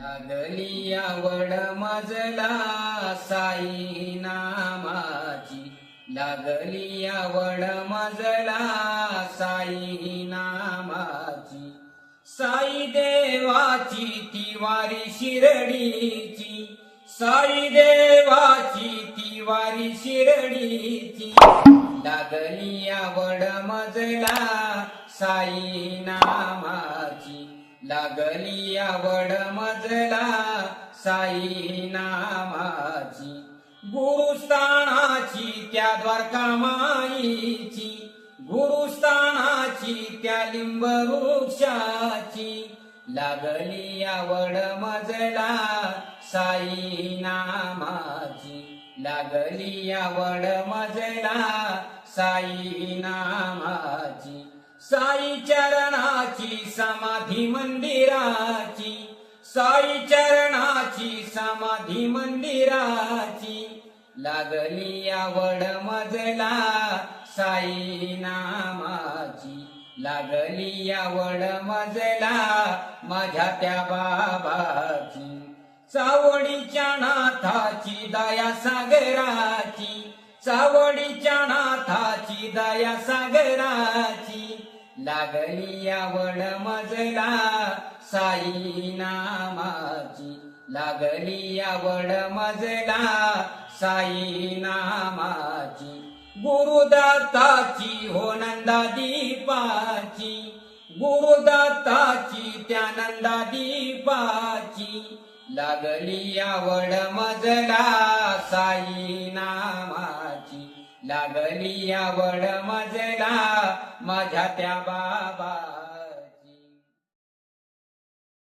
लागली आवड मजला साई नामाची. लागली आवड मजला साई नामाची. साई देवाची तिवारी शिरडीची. साई देवाची तिवारी शिरडीची. लागली आवड मजला साई नामा लागली आवड मजला साई नामाची. गुरुस्थानाची त्या द्वारका माईची. गुरुस्थानाची त्या लिंब वृक्षाची. लागली आवड मजला साई नामाची. लागली आवड मजला साई नामाची. साई चरणाची समाधी मंदिराची साई चरणाची समाधी मंदिराची लागली आवड मजला साई नामाची लागली आवड मजला माझ्या त्या बाबाची चावडीच्या नाथाची दया सागराची चावडीच्या नाथाची दया सागराची लागली आवड मजला साई नामाची लागली आवड मजला साई नामाची गुरुदाताची हो नंदा दीपाची. गुरुदाताची त्या नंदा दीपाची. लागली आवड मजला साई नामा लागली आवड मजला माझ्या त्या बाबा